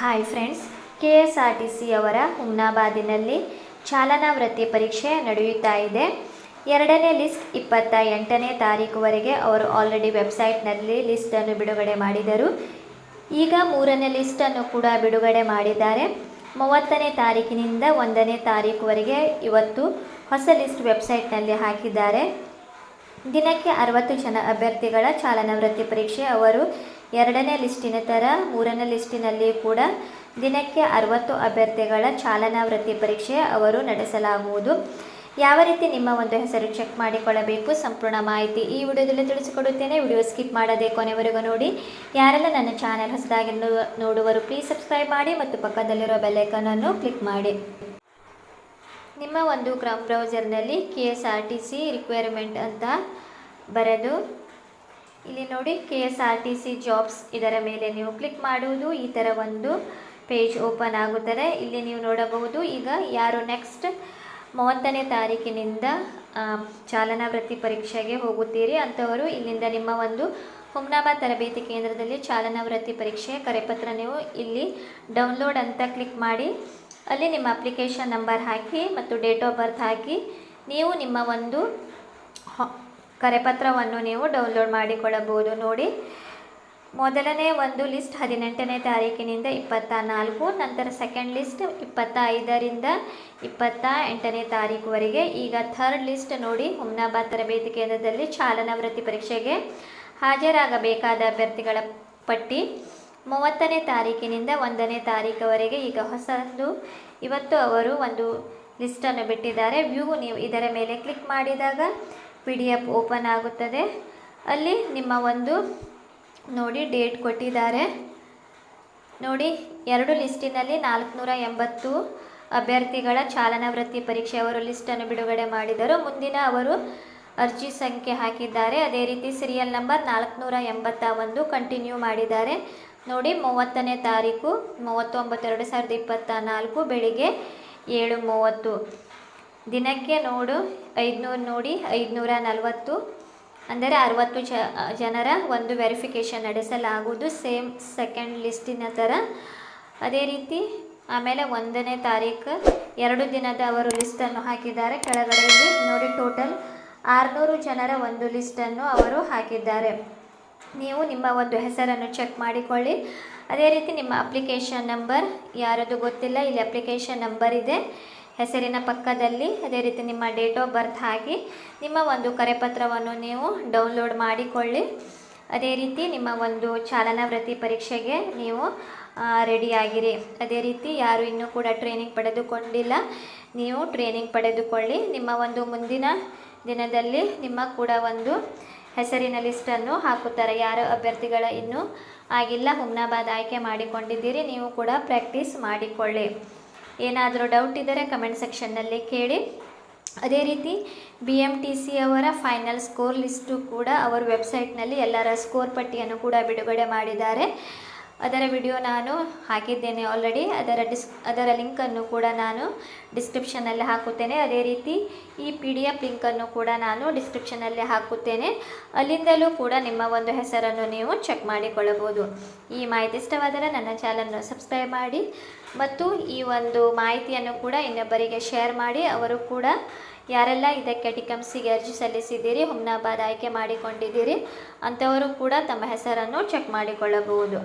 Hi friends K S R T C ಅವರ ಹುಮ್ನಾಬಾದಿನಲ್ಲಿ ಚಾಲನಾ ವೃತ್ತಿ ಪರೀಕ್ಷೆ ನಡೆಯುತ್ತಾ ಇದೆ. ಎರಡನೇ ಲಿಸ್ಟ್ ಇಪ್ಪತ್ತ ಎಂಟನೇ ತಾರೀಕುವರೆಗೆ ಅವರು ಆಲ್ರೆಡಿ ವೆಬ್ಸೈಟ್ನಲ್ಲಿ ಲಿಸ್ಟನ್ನು ಬಿಡುಗಡೆ ಮಾಡಿದರು. ಈಗ ಮೂರನೇ ಲಿಸ್ಟನ್ನು ಕೂಡ ಬಿಡುಗಡೆ ಮಾಡಿದ್ದಾರೆ. ಮೂವತ್ತನೇ ತಾರೀಕಿನಿಂದ ಒಂದನೇ ತಾರೀಕುವರೆಗೆ ಇವತ್ತು ಹೊಸ ಲಿಸ್ಟ್ ವೆಬ್ಸೈಟ್ನಲ್ಲಿ ಹಾಕಿದ್ದಾರೆ. ದಿನಕ್ಕೆ ಅರವತ್ತು ಜನ ಅಭ್ಯರ್ಥಿಗಳ ಚಾಲನಾ ವೃತ್ತಿ ಪರೀಕ್ಷೆ ಅವರು ಎರಡನೇ ಲಿಸ್ಟಿನ ಥರ ಮೂರನೇ ಲಿಸ್ಟಿನಲ್ಲಿ ಕೂಡ ದಿನಕ್ಕೆ ಅರವತ್ತು ಅಭ್ಯರ್ಥಿಗಳ ಚಾಲನಾ ವೃತ್ತಿ ಪರೀಕ್ಷೆ ಅವರು ನಡೆಸಲಾಗುವುದು. ಯಾವ ರೀತಿ ನಿಮ್ಮ ಒಂದು ಹೆಸರು ಚೆಕ್ ಮಾಡಿಕೊಳ್ಳಬೇಕು ಸಂಪೂರ್ಣ ಮಾಹಿತಿ ಈ ವಿಡಿಯೋದಲ್ಲಿ ತಿಳಿಸಿಕೊಡುತ್ತೇನೆ. ವಿಡಿಯೋ ಸ್ಕಿಪ್ ಮಾಡದೆ ಕೊನೆವರೆಗೂ ನೋಡಿ. ಯಾರೆಲ್ಲ ನನ್ನ ಚಾನೆಲ್ ಹೊಸದಾಗಿ ನೋಡುವರು ಪ್ಲೀಸ್ ಸಬ್ಸ್ಕ್ರೈಬ್ ಮಾಡಿ ಮತ್ತು ಪಕ್ಕದಲ್ಲಿರೋ ಬೆಲೈಕನನ್ನು ಕ್ಲಿಕ್ ಮಾಡಿ. ನಿಮ್ಮ ಒಂದು ಕ್ರಮ್ ಬ್ರೌಸರ್ನಲ್ಲಿ K S R T C requirement ಅಂತ ಬರೆದು ಇಲ್ಲಿ ನೋಡಿ K S R T C jobs ಇದರ ಮೇಲೆ ನೀವು ಕ್ಲಿಕ್ ಮಾಡುವುದು, ಈ ಥರ ಒಂದು ಪೇಜ್ ಓಪನ್ ಆಗುತ್ತದೆ. ಇಲ್ಲಿ ನೀವು ನೋಡಬಹುದು, ಈಗ ಯಾರು ನೆಕ್ಸ್ಟ್ ಮೂವತ್ತನೇ ತಾರೀಕಿನಿಂದ ಚಾಲನಾ ವೃತ್ತಿ ಪರೀಕ್ಷೆಗೆ ಹೋಗುತ್ತೀರಿ ಅಂಥವರು ಇಲ್ಲಿಂದ ನಿಮ್ಮ ಒಂದು ಹುಮ್ನಾಬಾದ್ ತರಬೇತಿ ಕೇಂದ್ರದಲ್ಲಿ ಚಾಲನಾ ವೃತ್ತಿ ಪರೀಕ್ಷೆ ಕರೆಪತ್ರ ನೀವು ಇಲ್ಲಿ ಡೌನ್ಲೋಡ್ ಅಂತ ಕ್ಲಿಕ್ ಮಾಡಿ, ಅಲ್ಲಿ ನಿಮ್ಮ ಅಪ್ಲಿಕೇಶನ್ ನಂಬರ್ ಹಾಕಿ ಮತ್ತು ಡೇಟ್ ಆಫ್ ಬರ್ತ್ ಹಾಕಿ, ನೀವು ನಿಮ್ಮ ಒಂದು ಕರೆಪತ್ರವನ್ನು ನೀವು ಡೌನ್ಲೋಡ್ ಮಾಡಿಕೊಳ್ಳಬಹುದು. ನೋಡಿ, ಮೊದಲನೇ ಒಂದು ಲಿಸ್ಟ್ ಹದಿನೆಂಟನೇ ತಾರೀಕಿನಿಂದ ಇಪ್ಪತ್ತ ನಾಲ್ಕು ನಂತರ ಸೆಕೆಂಡ್ ಲಿಸ್ಟ್ ಇಪ್ಪತ್ತ ಐದರಿಂದ ಇಪ್ಪತ್ತ ಎಂಟನೇ ತಾರೀಕುವರೆಗೆ. ಈಗ ಥರ್ಡ್ ಲಿಸ್ಟ್ ನೋಡಿ, ಹುಮ್ನಾಬಾದ್ ತರಬೇತಿ ಕೇಂದ್ರದಲ್ಲಿ ಚಾಲನಾ ವೃತ್ತಿ ಪರೀಕ್ಷೆಗೆ ಹಾಜರಾಗಬೇಕಾದ ಅಭ್ಯರ್ಥಿಗಳ ಪಟ್ಟಿ. ಮೂವತ್ತನೇ ತಾರೀಕಿನಿಂದ ಒಂದನೇ ತಾರೀಕುವರೆಗೆ ಈಗ ಹೊಸದು ಇವತ್ತು ಅವರು ಒಂದು ಲಿಸ್ಟನ್ನು ಬಿಟ್ಟಿದ್ದಾರೆ. ವ್ಯೂ ನೀವು ಇದರ ಮೇಲೆ ಕ್ಲಿಕ್ ಮಾಡಿದಾಗ ಪಿ ಡಿ ಎಫ್ ಓಪನ್ ಆಗುತ್ತದೆ. ಅಲ್ಲಿ ನಿಮ್ಮ ಒಂದು ನೋಡಿ ಡೇಟ್ ಕೊಟ್ಟಿದ್ದಾರೆ. ನೋಡಿ, ಎರಡು ಲಿಸ್ಟಿನಲ್ಲಿ ನಾಲ್ಕುನೂರ ಎಂಬತ್ತು ಅಭ್ಯರ್ಥಿಗಳ ಚಾಲನಾ ವೃತ್ತಿ ಪರೀಕ್ಷೆ ಅವರು ಲಿಸ್ಟನ್ನು ಬಿಡುಗಡೆ ಮಾಡಿದರು. ಮುಂದಿನ ಅವರು ಅರ್ಜಿ ಸಂಖ್ಯೆ ಹಾಕಿದ್ದಾರೆ. ಅದೇ ರೀತಿ ಸೀರಿಯಲ್ ನಂಬರ್ ನಾಲ್ಕುನೂರ ಎಂಬತ್ತ ಒಂದು ಕಂಟಿನ್ಯೂ ಮಾಡಿದ್ದಾರೆ. ನೋಡಿ, ಮೂವತ್ತನೇ ತಾರೀಕು ಮೂವತ್ತೊಂಬತ್ತು ಎರಡು ಸಾವಿರದ ಇಪ್ಪತ್ತ ನಾಲ್ಕು ಬೆಳಿಗ್ಗೆ ಏಳು ಮೂವತ್ತು. ದಿನಕ್ಕೆ ನೋಡು, ಐದುನೂರು ನೋಡಿ, ಐದುನೂರ ನಲವತ್ತು. ಅಂದರೆ ಅರವತ್ತು ಜ, ಜನರ ಒಂದು ವೆರಿಫಿಕೇಷನ್ ನಡೆಸಲಾಗುವುದು ಸೇಮ್ ಸೆಕೆಂಡ್ ಲಿಸ್ಟಿನ ಥರ. ಅದೇ ರೀತಿ ಆಮೇಲೆ ಒಂದನೇ ತಾರೀಕು ಎರಡು ದಿನದ ಅವರು ಲಿಸ್ಟನ್ನು ಹಾಕಿದ್ದಾರೆ. ಕೆಳಗಡೆ ನೋಡಿ ಟೋಟಲ್ ಆರುನೂರು ಜನರ ಒಂದು ಲಿಸ್ಟನ್ನು ಅವರು ಹಾಕಿದ್ದಾರೆ. ನೀವು ನಿಮ್ಮ ಒಂದು ಹೆಸರನ್ನು ಚೆಕ್ ಮಾಡಿಕೊಳ್ಳಿ. ಅದೇ ರೀತಿ ನಿಮ್ಮ ಅಪ್ಲಿಕೇಶನ್ ನಂಬರ್ ಯಾರದು ಗೊತ್ತಿಲ್ಲ, ಇಲ್ಲಿ ಅಪ್ಲಿಕೇಶನ್ ನಂಬರ್ ಇದೆ. ಹೆಸರಿನ ಪಕ್ಕದಲ್ಲಿ ಅದೇ ರೀತಿ ನಿಮ್ಮ ಡೇಟ್ ಆಫ್ ಬರ್ತ್ ಹಾಕಿ ನಿಮ್ಮ ಒಂದು ಕರೆಪತ್ರವನ್ನು ನೀವು ಡೌನ್ಲೋಡ್ ಮಾಡಿಕೊಳ್ಳಿ. ಅದೇ ರೀತಿ ನಿಮ್ಮ ಒಂದು ಚಾಲನಾ ವೃತ್ತಿ ಪರೀಕ್ಷೆಗೆ ನೀವು ರೆಡಿಯಾಗಿರಿ ಅದೇ ರೀತಿ ಯಾರು ಇನ್ನೂ ಕೂಡ ಟ್ರೈನಿಂಗ್ ಪಡೆದುಕೊಂಡಿಲ್ಲ, ನೀವು ಟ್ರೈನಿಂಗ್ ಪಡೆದುಕೊಳ್ಳಿ. ನಿಮ್ಮ ಒಂದು ಮುಂದಿನ ದಿನದಲ್ಲಿ ನಿಮ್ಮ ಕೂಡ ಒಂದು ಹೆಸರಿನ ಲಿಸ್ಟನ್ನು ಹಾಕುತ್ತಾರೆ. ಯಾರು ಅಭ್ಯರ್ಥಿಗಳ ಇನ್ನೂ ಆಗಿಲ್ಲ, ಹುಮ್ನಾಬಾದ್ ಆಯ್ಕೆ ಮಾಡಿಕೊಂಡಿದ್ದೀರಿ, ನೀವು ಕೂಡ ಪ್ರಾಕ್ಟೀಸ್ ಮಾಡಿಕೊಳ್ಳಿ. ಏನಾದರೂ ಡೌಟ್ ಇದ್ದರೆ ಕಮೆಂಟ್ ಸೆಕ್ಷನ್ನಲ್ಲಿ ಕೇಳಿ. ಅದೇ ರೀತಿ ಬಿ ಎಂ ಟಿ ಸಿ ಅವರ ಫೈನಲ್ ಸ್ಕೋರ್ ಲಿಸ್ಟು ಕೂಡ ಅವರ ವೆಬ್ಸೈಟ್ನಲ್ಲಿ ಎಲ್ಲರ ಸ್ಕೋರ್ ಪಟ್ಟಿಯನ್ನು ಕೂಡ ಬಿಡುಗಡೆ ಮಾಡಿದ್ದಾರೆ. ಅದರ ವಿಡಿಯೋ ನಾನು ಹಾಕಿದ್ದೇನೆ ಆಲ್ರೆಡಿ ಅದರ ಡಿಸ್ ಅದರ ಲಿಂಕನ್ನು ಕೂಡ ನಾನು ಡಿಸ್ಕ್ರಿಪ್ಷನಲ್ಲಿ ಹಾಕುತ್ತೇನೆ. ಅದೇ ರೀತಿ ಈ ಪಿ ಡಿ ಎಫ್ ಲಿಂಕನ್ನು ಕೂಡ ನಾನು ಡಿಸ್ಕ್ರಿಪ್ಷನಲ್ಲಿ ಹಾಕುತ್ತೇನೆ. ಅಲ್ಲಿಂದಲೂ ಕೂಡ ನಿಮ್ಮ ಒಂದು ಹೆಸರನ್ನು ನೀವು ಚೆಕ್ ಮಾಡಿಕೊಳ್ಳಬಹುದು. ಈ ಮಾಹಿತಿ ಇಷ್ಟವಾದರೆ ನನ್ನ ಚಾನಲ್ನ ಸಬ್ಸ್ಕ್ರೈಬ್ ಮಾಡಿ ಮತ್ತು ಈ ಒಂದು ಮಾಹಿತಿಯನ್ನು ಕೂಡ ಇನ್ನೊಬ್ಬರಿಗೆ ಶೇರ್ ಮಾಡಿ. ಅವರು ಕೂಡ ಯಾರೆಲ್ಲ ಇದಕ್ಕೆ ಟಿಕಮ್ಸಿಗೆ ಅರ್ಜಿ ಸಲ್ಲಿಸಿದ್ದೀರಿ, ಹುಮ್ನಾಬಾದ್ ಆಯ್ಕೆ ಮಾಡಿಕೊಂಡಿದ್ದೀರಿ, ಅಂಥವರು ಕೂಡ ತಮ್ಮ ಹೆಸರನ್ನು ಚೆಕ್ ಮಾಡಿಕೊಳ್ಳಬಹುದು.